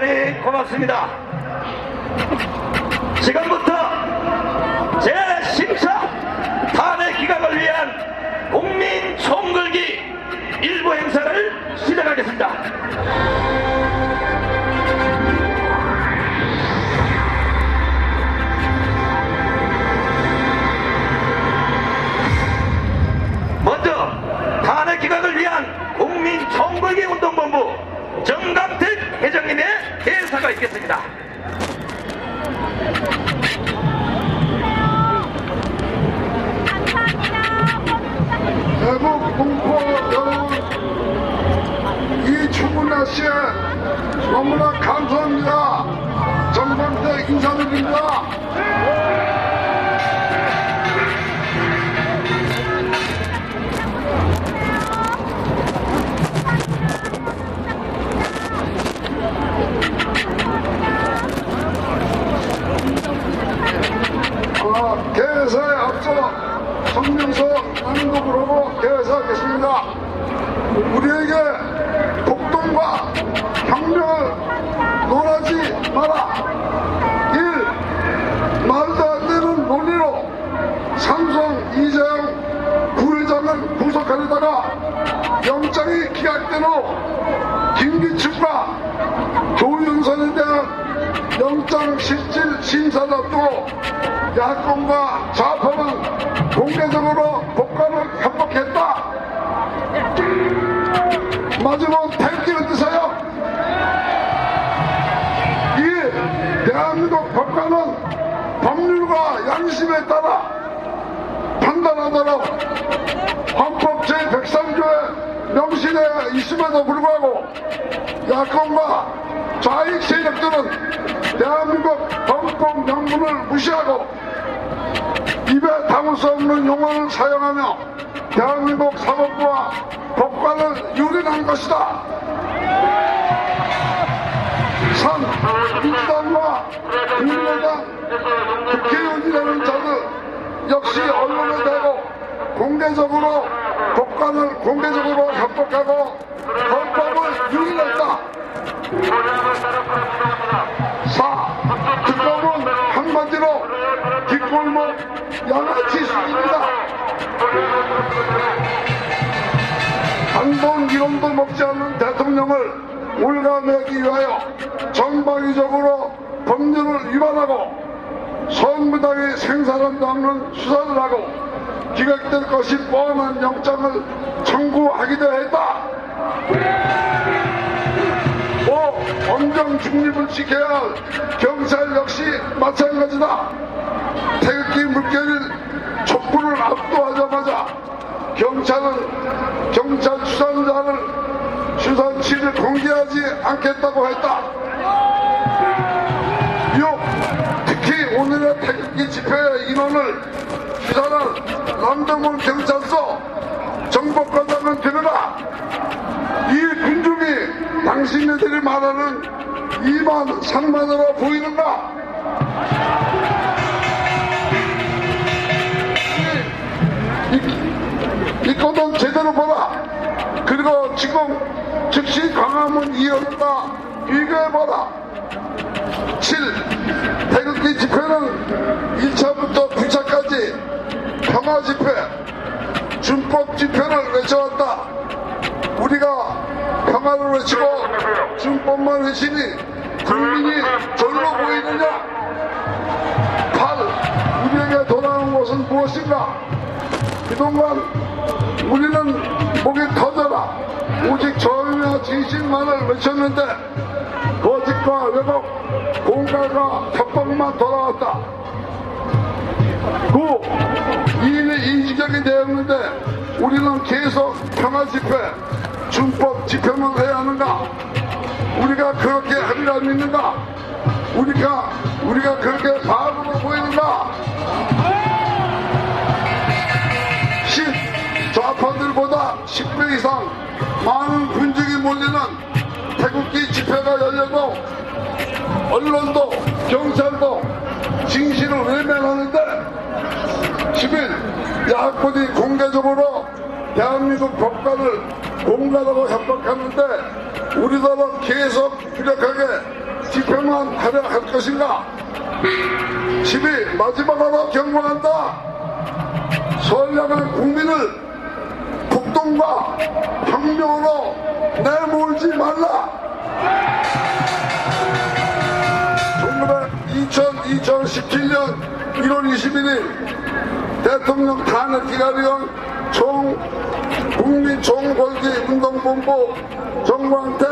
대단히 고맙습니다. 지금부터 공포 여러분 이 추운 날씨에 너무나 감사합니다 물어보 개회사하겠습니다. 우리에게 폭동과 혁명을 논하지 마라. 1. 말도 안 되는 논리로 삼성 이재용 부회장을 구속하려다가 영장이 기각된 후 김기춘과 조윤선에 대한 영장 실질 심사를 앞두고 야권과 좌파는 공개적으로 협박했다. 마지막 태극기 어떠세요? 이 대한민국 법관은 법률과 양심에 따라 판단하도록 헌법 제103조에 명시되어 있음에도 불구하고 야권과 좌익 세력들은 대한민국 헌법 명분을 무시하고 입에 담을 수 없는 용어를 사용하며 대한민국 사법부와 법관을 유린한 것이다. 3. 민주당과 국민의당 국회의원이라는 자들 역시 언론에 대고 공개적으로 법관을 공개적으로 협박하고 헌법을 유린했다. 4. 특검은 한마디로 뒷골목 양아치 수준이다. 한돈 이름도 먹지 않는 대통령을 올가매기 위하여 전방위적으로 법률을 위반하고 선무당의 생사람도 없는 수사를 하고 기각될 것이 뻔한 영장을 청구하기도 했다. 5. 엄정 중립을 지켜야 할 경찰 역시 마찬가지다. 태극기 물결을 압도하자마자 경찰은 경찰 수산자를 수산치를 공개하지 않겠다고 했다. 6. 특히 오늘의 태극기 집회의 인원을 수산한 남대문 경찰서 정복과장은 되느라 이 군중이 당신네들이 말하는 2만 3만으로 보이는가? 지금 즉시 광화문 이어다 비교해봐라. 7. 태극기 집회는 1차부터 9차까지 평화 집회, 준법 집회를 외쳐왔다. 우리가 평화를 외치고 준법만 외치니 국민이 절로 보이느냐? 8. 우리에게 돌아온 것은 무엇인가? 그동안 우리는 목이 터져라. 오직 정의와 진실만을 외쳤는데 거짓과 왜곡, 공갈과 협박만 돌아왔다. 9. 이인이 인지적이 되었는데 우리는 계속 평화 집회, 준법 집회만 해야 하는가? 우리가 그렇게 하리라 믿는가? 우리가, 우리가 그렇게 바보로 보이는가? 10. 좌파들보다 10배 이상 많은 군중이 몰리는 태극기 집회가 열려도 언론도 경찰도 진실을 외면하는데 10일 야권이 공개적으로 대한민국 법관을 공갈하고 협박하는데 우리들은 계속 유력하게 집회만 하려 할 것인가? 12. 마지막으로 경고한다. 선량한 국민을 폭동과 혁명으로 내몰지 말라. 2017년 1월 21일 대통령 탄핵 기다리던 총 국민 총궐기 운동본부 정광택